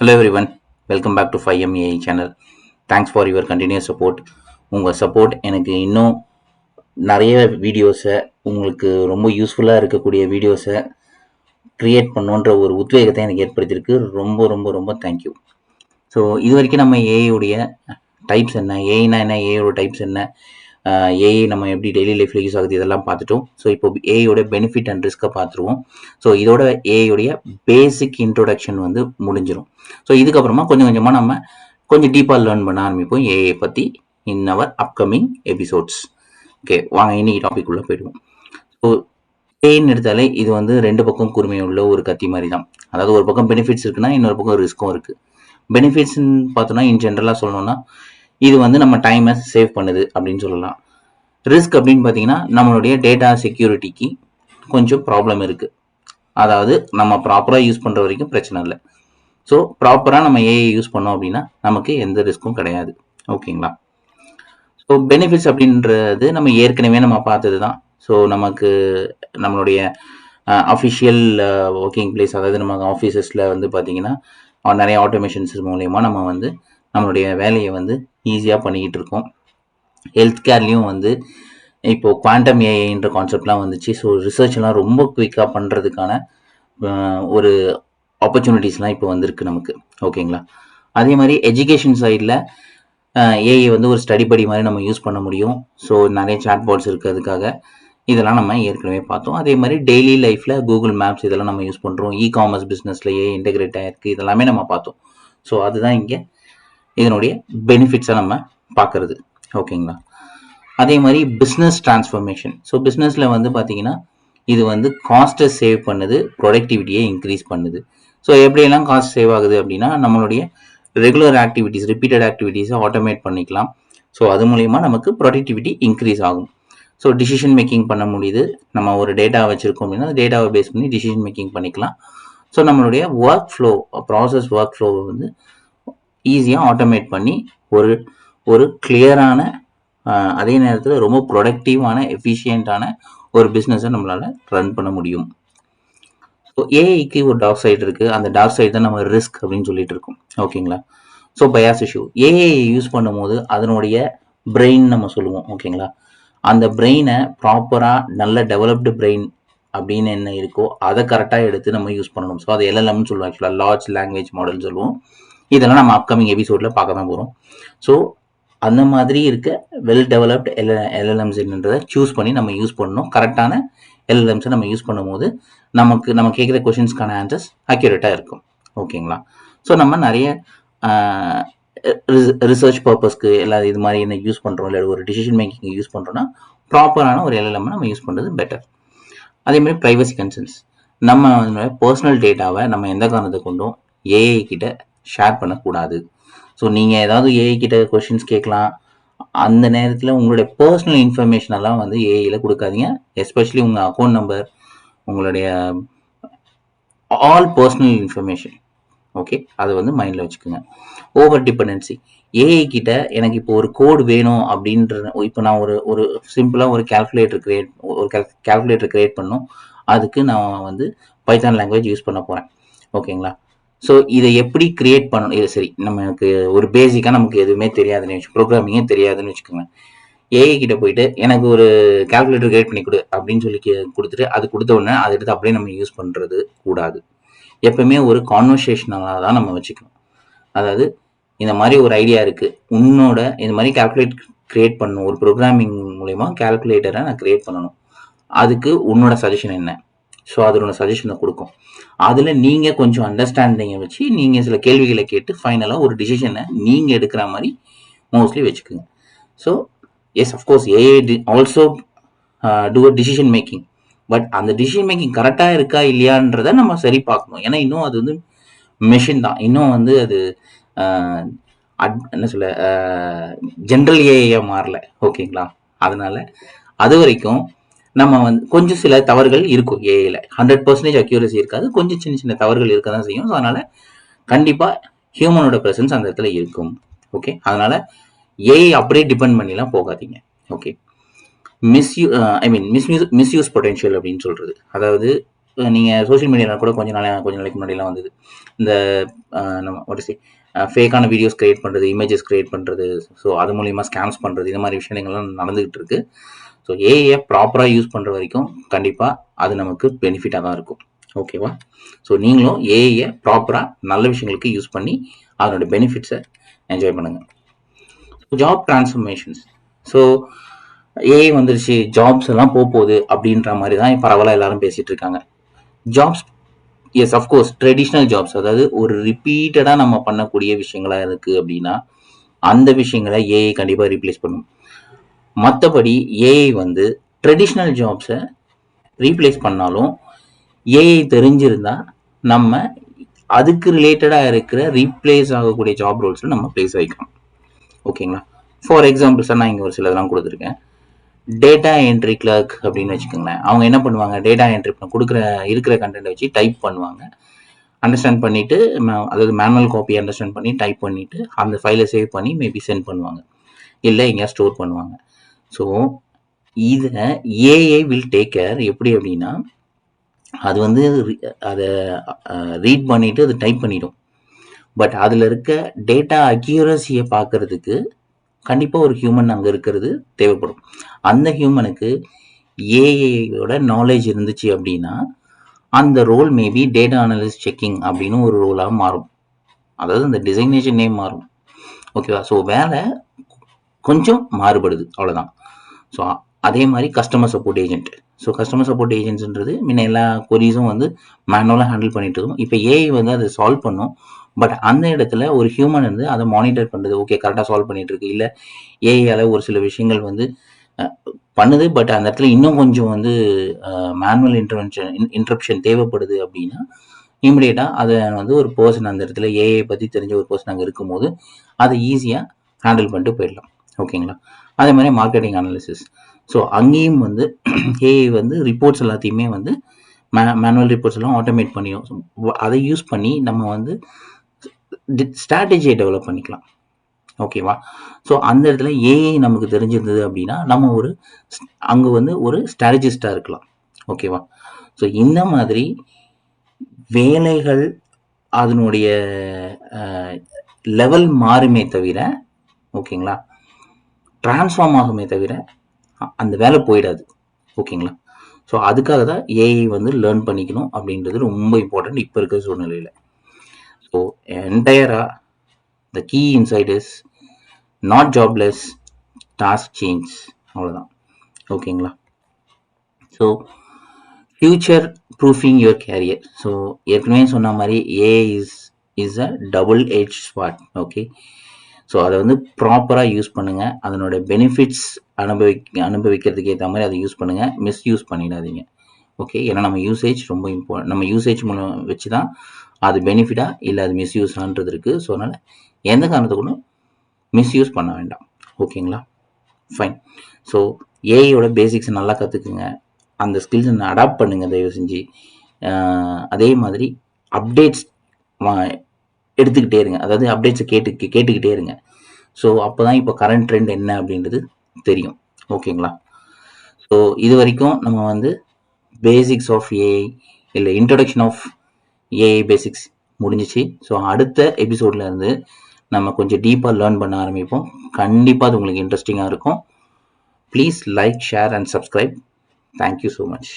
Hello everyone welcome back to five M A I channel thanks for your continuous support உங்கள் support எனக்கு இன்னும் நிறைய வீடியோஸை உங்களுக்கு ரொம்ப யூஸ்ஃபுல்லாக இருக்கக்கூடிய வீடியோஸை க்ரியேட் பண்ணுன்ற ஒரு உத்வேகத்தை எனக்கு ஏற்படுத்தியிருக்கு. ரொம்ப ரொம்ப ரொம்ப தேங்க்யூ ஸோ இது வரைக்கும் நம்ம ஏஐ டைப்ஸ் என்ன? ஏஐனா என்ன? ஏஐயோட டைப்ஸ் என்ன? ஏஐ நம்ம எப்படி டெய்லி லைஃப்பில் யூஸ் ஆகுது இதெல்லாம் பார்த்துட்டோம். ஸோ இப்போ ஏஐயோட பெனிஃபிட் அண்ட் ரிஸ்க்கை பார்த்துருவோம். ஸோ இதோட ஏஐயோடைய பேசிக் இன்ட்ரோடக்ஷன் வந்து முடிஞ்சிடும் ஸோ இதுக்கப்புறமா கொஞ்சம் கொஞ்சமாக நம்ம கொஞ்சம் டீப்பாக லேர்ன் பண்ண ஆரம்பிப்போம் ஏஐ பற்றி in our upcoming episodes okay வாங்க இன்னைக்கு டாபிக் உள்ள போயிடுவோம். ஸோ ஏன்னு எடுத்தாலே இது வந்து ரெண்டு பக்கம் கூர்மை உள்ள ஒரு கத்தி மாதிரி தான். அதாவது ஒரு பக்கம் பெனிஃபிட்ஸ் இருக்குன்னா இன்னொரு பக்கம் ரிஸ்க்கும் இருக்குது பெனிஃபிட்ஸ்ன்னு பார்த்தோன்னா இன் ஜென்ரலாக சொல்லணும்னா இது வந்து நம்ம டைமை சேவ் பண்ணுது அப்படின்னு சொல்லலாம். ரிஸ்க் அப்படின்னு பார்த்தீங்கன்னா நம்மளுடைய டேட்டா செக்யூரிட்டிக்கு கொஞ்சம் ப்ராப்ளம் இருக்குது அதாவது நம்ம ப்ராப்பராக யூஸ் பண்ணுற வரைக்கும் பிரச்சனை இல்லை. ஸோ ப்ராப்பராக நம்ம ஏஐ யூஸ் பண்ணோம் அப்படின்னா நமக்கு எந்த ரிஸ்க்கும் கிடையாது. ஓகேங்களா ஸோ பெனிஃபிட்ஸ் அப்படின்றது நம்ம ஏற்கனவே நம்ம பார்த்தது தான் ஸோ நமக்கு நம்மளுடைய அஃபிஷியல் ஒர்க்கிங் பிளேஸ் அதாவது நம்ம ஆஃபீஸஸில் வந்து பார்த்திங்கன்னா நிறைய ஆட்டோமேஷன்ஸ் மூலயமா நம்ம வந்து நம்மளுடைய வேலையை வந்து ஈஸியாக பண்ணிக்கிட்டு இருக்கோம் ஹெல்த் கேர்லேயும் வந்து இப்போது குவாண்டம் ஏஐன்ற கான்செப்ட்லாம் வந்துச்சு. ஸோ ரிசர்ச்லாம் ரொம்ப குயிக்காக பண்ணுறதுக்கான ஒரு ஆப்பர்ச்சுனிட்டிஸ்லாம் இப்போ வந்திருக்கு நமக்கு. ஓகேங்களா அதே மாதிரி எஜுகேஷன் சைடில் ஏஐ வந்து ஒரு ஸ்டடி படி மாதிரி நம்ம யூஸ் பண்ண முடியும். ஸோ நிறைய சாட் பாட்ஸ் இருக்குது அதுக்காக இதெல்லாம் நம்ம ஏற்கனவே பார்த்தோம். அதே மாதிரி டெய்லி லைஃப்பில் கூகுள் மேப்ஸ் இதெல்லாம் நம்ம யூஸ் பண்ணுறோம் இ காமர்ஸ் பிஸ்னஸ்லேயே இன்டெகிரேட் ஆகிருக்கு இதெல்லாமே நம்ம பார்த்தோம். ஸோ அதுதான் இங்கே இதனுடைய பெனிஃபிட்ஸை நம்ம பார்க்குறது. ஓகேங்களா அதே மாதிரி பிஸ்னஸ் டிரான்ஸ்ஃபர்மேஷன் ஸோ பிஸ்னஸில் வந்து பார்த்தீங்கன்னா இது வந்து காஸ்ட்டை சேவ் பண்ணுது ப்ரொடக்டிவிட்டியை இன்க்ரீஸ் பண்ணுது. ஸோ எப்படியெல்லாம் காஸ்ட் சேவ் ஆகுது அப்படின்னா நம்மளுடைய ரெகுலர் ஆக்டிவிட்டீஸ் ரிப்பீட்டட் ஆக்டிவிட்டீஸை ஆட்டோமேட் பண்ணிக்கலாம். ஸோ அது மூலயமா நமக்கு ப்ரொடக்டிவிட்டி இன்க்ரீஸ் ஆகும். ஸோ டிசிஷன் மேக்கிங் பண்ண முடியுது. நம்ம ஒரு டேட்டா வச்சுருக்கோம் அப்படின்னா டேட்டாவை பேஸ் பண்ணி டிசிஷன் மேக்கிங் பண்ணிக்கலாம். ஸோ நம்மளுடைய ஒர்க் ஃப்ளோ ப்ராசஸ் ஒர்க் ஃப்ளோவை வந்து ஈஸியாக ஆட்டோமேட் பண்ணி ஒரு ஒரு கிளியரான அதே நேரத்தில் ரொம்ப ப்ரொடக்டிவான எஃபிஷியண்ட்டான ஒரு பிஸ்னஸை நம்மளால் ரன் பண்ண முடியும். ஸோ ஏஐக்கு ஒரு டாக் சைடு இருக்குது அந்த டாக் சைடு தான் நம்ம ரிஸ்க் அப்படின்னு சொல்லிட்டு இருக்கோம். ஓகேங்களா so bias issue AI use பண்ணும்போது அதனுடைய பிரெயின் நம்ம சொல்லுவோம். ஓகேங்களா அந்த பிரெயினை ப்ராப்பராக நல்ல டெவலப்டு பிரெயின் அப்படின்னு என்ன இருக்கோ அதை கரெக்டாக எடுத்து நம்ம யூஸ் பண்ணணும். ஸோ அது எல்எல்எம்னு சொல்லுவோம். ஆக்சுவலாக லார்ஜ் லாங்குவேஜ் மாடல் சொல்லுவோம். இதெல்லாம் நம்ம அப்கமிங் எபிசோடில் பார்க்க தான் போகிறோம் ஸோ அந்த மாதிரி இருக்க வெல் டெவலப்ட் எல் எல்எல்எம்ஸ்ன்றதை சூஸ் பண்ணி நம்ம யூஸ் பண்ணணும். கரெக்டான எல்எல்எம்ஸை நம்ம யூஸ் பண்ணும்போது நமக்கு நம்ம கேட்குற கொஷின்ஸ்க்கான ஆன்சர்ஸ் அக்யூரேட்டாக இருக்கும். ஓகேங்களா ஸோ நம்ம நிறைய ரிசர்ச் பர்பஸ்க்கு எல்லா இது மாதிரி என்ன யூஸ் பண்ணுறோம் இல்லை ஒரு டிசிஷன் மேக்கிங் யூஸ் பண்ணுறோன்னா ப்ராப்பரான ஒரு எல்எல்எம் நம்ம யூஸ் பண்ணுறது பெட்டர் அதே மாதிரி ப்ரைவசி கன்சர்ன்ஸ் நம்ம பர்சனல் டேட்டாவை நம்ம எந்த காரணத்தை கொண்டும் ஏஐ கிட்ட ஷேர் பண்ணக்கூடாது. ஸோ நீங்கள் ஏதாவது ஏஐ கிட்ட கொஷின்ஸ் கேட்கலாம். அந்த நேரத்தில் உங்களுடைய பர்சனல் இன்ஃபர்மேஷன் எல்லாம் வந்து ஏஐயில் கொடுக்காதீங்க. எஸ்பெஷலி உங்கள் அக்கௌண்ட் நம்பர் உங்களுடைய ஆல் பர்சனல் இன்ஃபர்மேஷன் ஓகே அதை வந்து மைண்டில் வச்சுக்கோங்க. ஓவர் டிபெண்டன்சி ஏஐ கிட்ட எனக்கு இப்போ ஒரு கோடு வேணும் அப்படின்ற இப்போ நான் ஒரு ஒரு சிம்பிளாக ஒரு கேல்குலேட்டர் கிரியேட் ஒரு கேல்குலேட்டர் கிரியேட் பண்ணும் அதுக்கு நான் வந்து பைத்தான் லாங்குவேஜ் யூஸ் பண்ண போகிறேன் ஓகேங்களா ஸோ இதை எப்படி கிரியேட் பண்ணணும்? இது சரி நமக்கு ஒரு பேசிக்காக நமக்கு எதுவுமே தெரியாதுன்னு வச்சு ப்ரோக்ராமிங்கே தெரியாதுன்னு வச்சுக்கோங்க. ஏஐ கிட்ட போயிட்டு எனக்கு ஒரு கால்குலேட்டர் கிரியேட் பண்ணி கொடு அப்படின்னு சொல்லி கொடுத்துட்டு அது கொடுத்த உடனே அதை எடுத்து அப்படியே நம்ம யூஸ் பண்ணுறது கூடாது. எப்பவுமே ஒரு கான்வர்சேஷனலாக தான் நம்ம வச்சுக்கணும். அதாவது இந்த மாதிரி ஒரு ஐடியா இருக்குது உன்னோட இந்த மாதிரி கால்குலேட் கிரியேட் பண்ணணும். ஒரு ப்ரோக்ராமிங் மூலயமா கால்குலேட்டரை நான் கிரியேட் பண்ணணும். அதுக்கு உன்னோட சஜஷன் என்ன? ஸோ அதோட சஜஷனை கொடுக்கும். அதில் நீங்கள் கொஞ்சம் அண்டர்ஸ்டாண்டிங்கை வச்சு நீங்கள் சில கேள்விகளை கேட்டு ஃபைனலாக ஒரு டிசிஷனை நீங்கள் எடுக்கிற மாதிரி மோஸ்ட்லி வச்சுக்கோங்க. So yes of course AI also do a decision making but அந்த டிசிஷன் மேக்கிங் கரெக்டாக இருக்கா இல்லையான்றதை நம்ம சரி பார்க்கணும். ஏன்னா இன்னும் அது வந்து மெஷின் தான். இன்னும் வந்து அது uh, என்ன சொல்ல uh, ஜென்ரல் ஏஐயாக மாறல. ஓகேங்களா அதனால அது வரைக்கும் நம்ம வந்து கொஞ்சம் சில தவறுகள் இருக்கும். ஏஐல ஹண்ட்ரட் பர்சன்டேஜ் அக்யூரசி இருக்காது. கொஞ்சம் சின்ன சின்ன தவறுகள் இருக்க தான் செய்யும். ஸோ அதனால கண்டிப்பாக ஹியூமனோட ப்ரெசன்ஸ் அந்த இடத்துல இருக்கும். ஓகே அதனால ஏஐ அப்படியே டிபெண்ட் பண்ணிலாம் போகாதீங்க. Okay misuse I mean misuse misuse potential அப்படின்னு சொல்றது. அதாவது நீங்கள் சோஷியல் மீடியாவில் கூட கொஞ்சம் நாள் கொஞ்ச நாளைக்கு முன்னாடிலாம் வந்தது. இந்த uh, நம்ம what ஃபேக்கான வீடியோஸ் கிரியேட் பண்ணுறது இமேஜஸ் கிரியேட் பண்ணுறது ஸோ அது மூலியமாக ஸ்கேம்ஸ் பண்ணுறது இந்த மாதிரி விஷயங்கள்லாம் நடந்துகிட்டு இருக்குது ஸோ ஏஐயை ப்ராப்பராக யூஸ் பண்ணுற வரைக்கும் கண்டிப்பாக அது நமக்கு பெனிஃபிட்டாக தான் இருக்கும். ஓகேவா ஸோ நீங்களும் ஏஐயை ப்ராப்பராக நல்ல விஷயங்களுக்கு யூஸ் பண்ணி அதனோட பெனிஃபிட்ஸை என்ஜாய் பண்ணுங்கள் ஜாப் டிரான்ஸ்ஃபர்மேஷன்ஸ் ஸோ ஏஐ வந்துருச்சு ஜாப்ஸ் எல்லாம் போக போகுது அப்படின்ற மாதிரி தான் பரவாயில்ல எல்லாரும் பேசிகிட்டு இருக்காங்க. Jobs yes of course traditional jobs அதாவது ஒரு ரிப்பீட்டடாக நம்ம பண்ணக்கூடிய விஷயங்களாக இருக்குது அப்படின்னா அந்த விஷயங்களை ஏஐ கண்டிப்பாக ரீப்ளேஸ் பண்ணும். மற்றபடி ஏஐ வந்து ட்ரெடிஷ்னல் ஜாப்ஸை ரீப்ளேஸ் பண்ணாலும் ஏஐ தெரிஞ்சிருந்தா நம்ம அதுக்கு ரிலேட்டடாக இருக்கிற ரீப்ளேஸ் ஆகக்கூடிய ஜாப் ரோல்ஸில் நம்ம ப்ளேஸ் ஆகிக்கலாம் ஓகேங்களா ஃபார் எக்ஸாம்பிள் சார் நான் இங்கே ஒரு சிலதெல்லாம் கொடுத்துருக்கேன். டேட்டா என்ட்ரி கிளர்க் அப்படின்னு வச்சுக்கோங்களேன். அவங்க என்ன பண்ணுவாங்க? டேட்டா என்ட்ரி கொடுக்குற இருக்கிற கண்டென்ட் வச்சு டைப் பண்ணுவாங்க. அண்டர்ஸ்டாண்ட் பண்ணிவிட்டு அதாவது மேனுவல் காப்பி அண்டர்ஸ்டாண்ட் பண்ணி டைப் பண்ணிவிட்டு அந்த ஃபைலை சேவ் பண்ணி மேபி சென்ட் பண்ணுவாங்க. இல்லை எங்கேயா ஸ்டோர் பண்ணுவாங்க. ஸோ இதை ஏஐ வில் டேக் கேர் எப்படி அப்படின்னா அது வந்து அதை ரீட் பண்ணிவிட்டு அது டைப் பண்ணிடும். பட் அதில் இருக்க டேட்டா அக்யூரஸியை பார்க்கறதுக்கு கண்டிப்பாக ஒரு ஹியூமன் அங்கே இருக்கிறது தேவைப்படும். அந்த ஹியூமனுக்கு ஏஐயோட நாலேஜ் இருந்துச்சு அப்படின்னா அந்த role maybe data analyst checking அப்படின்னு ஒரு ரோலாக மாறும். அதாவது அந்த டிசைனேஷன் நேம் மாறும். ஓகேவா ஸோ வேலை கொஞ்சம் மாறுபடுது. அவ்வளோதான் ஸோ அதே மாதிரி customer support agent so customer support ஏஜென்ட்ஸ்ன்றது முன்ன எல்லா கொரிஸும் வந்து மேனுவலாக ஹேண்டில் பண்ணிட்டு இருக்கும் இப்போ ஏஐ வந்து அதை சால்வ் பண்ணும். பட் அந்த இடத்துல ஒரு ஹியூமன் வந்து அதை மானிட்டர் பண்ணுறது ஓகே கரெக்டாக சால்வ் பண்ணிட்டு இருக்கு இல்லை ஏஐயால் ஒரு சில விஷயங்கள் வந்து பண்ணுது. பட் அந்த இடத்துல இன்னும் கொஞ்சம் வந்து மேனுவல் இன்டர்வென்ஷன் இன்ட்ரப்ஷன் தேவைப்படுது அப்படின்னா இமிடியேட்டாக அதை வந்து ஒரு பர்சன் அந்த இடத்துல ஏஐ பற்றி தெரிஞ்ச ஒரு பர்சன் அங்கே இருக்கும்போது அதை ஈஸியாக ஹேண்டில் பண்ணிட்டு போயிடலாம். ஓகேங்களா அதே மாதிரி மார்க்கெட்டிங் அனாலிசிஸ் ஸோ அங்கேயும் வந்து ஏஐ வந்து ரிப்போர்ட்ஸ் எல்லாத்தையுமே வந்து மே மேனுவல் ரிப்போர்ட்ஸ் எல்லாம் ஆட்டோமேட் பண்ணியும் அதை யூஸ் பண்ணி நம்ம வந்து ஸ்ட்ராட்டஜியை டெவலப் பண்ணிக்கலாம். ஓகேவா ஸோ அந்த இடத்துல ஏஐ நமக்கு தெரிஞ்சிருந்தது அப்படின்னா நம்ம ஒரு அங்கே வந்து ஒரு ஸ்ட்ராட்டஜிஸ்டாக இருக்கலாம். ஓகேவா ஸோ இந்த மாதிரி வேலைகள் அதனுடைய லெவல் மாறுமே தவிர ஓகேங்களா ட்ரான்ஸ்ஃபார்ம் ஆகுமே தவிர அந்த வேலை போயிடாது. ஓகேங்களா? ஸோ அதுக்காக தான் ஏஐ வந்து லேர்ன் பண்ணிக்கணும் அப்படின்றது ரொம்ப இம்பார்ட்டன்ட் இப்போ இருக்கிற சூழ்நிலையில். So என்டையராக the key insight is not jobless task change அவ்வளோதான் ஓகேங்களா? So future proofing your career so ஏற்கனவே சொன்ன மாதிரி AI is is a double edge sword okay so அதை வந்து ப்ராப்பராக யூஸ் பண்ணுங்கள் அதனோட பெனிஃபிட்ஸ் அனுபவி அனுபவிக்கிறதுக்கு ஏற்ற மாதிரி அதை யூஸ் பண்ணுங்கள் மிஸ்யூஸ் பண்ணிடாதீங்க. ஓகே ஏன்னா நம்ம யூசேஜ் ரொம்ப இம்பார்ட்டன்ட் நம்ம யூசேஜ் மூலம் வச்சு தான் அது பெனிஃபிட்டாக இல்லை அது மிஸ்யூஸான்றது இருக்குது ஸோ அதனால் எந்த காரணத்துக்கும் மிஸ்யூஸ் பண்ண வேண்டாம். ஓகேங்களா ஃபைன் ஸோ ஏஐயோட பேசிக்ஸ் நல்லா கற்றுக்குங்க அந்த ஸ்கில்ஸை அடாப்ட் பண்ணுங்கள் தயவு செஞ்சு. அதே மாதிரி அப்டேட்ஸ் எடுத்துக்கிட்டே இருங்க. அதாவது அப்டேட்ஸை கேட்டு கேட்டுக்கிட்டே இருங்க. ஸோ அப்போ தான் இப்போ கரண்ட் ட்ரெண்ட் என்ன அப்படின்றது தெரியும். ஓகேங்களா ஸோ இது வரைக்கும் நம்ம வந்து பேசிக்ஸ் ஆஃப் ஏஐ இல்லை இன்ட்ரடக்ஷன் ஆஃப் ஏஐ பேசிக்ஸ் முடிஞ்சிச்சு. ஸோ அடுத்த எபிசோடில் இருந்து நம்ம கொஞ்சம் டீப்பாக லேர்ன் பண்ண ஆரம்பிப்போம். கண்டிப்பாக அது உங்களுக்கு இன்ட்ரெஸ்டிங்காக இருக்கும். Please like share and subscribe thank you so much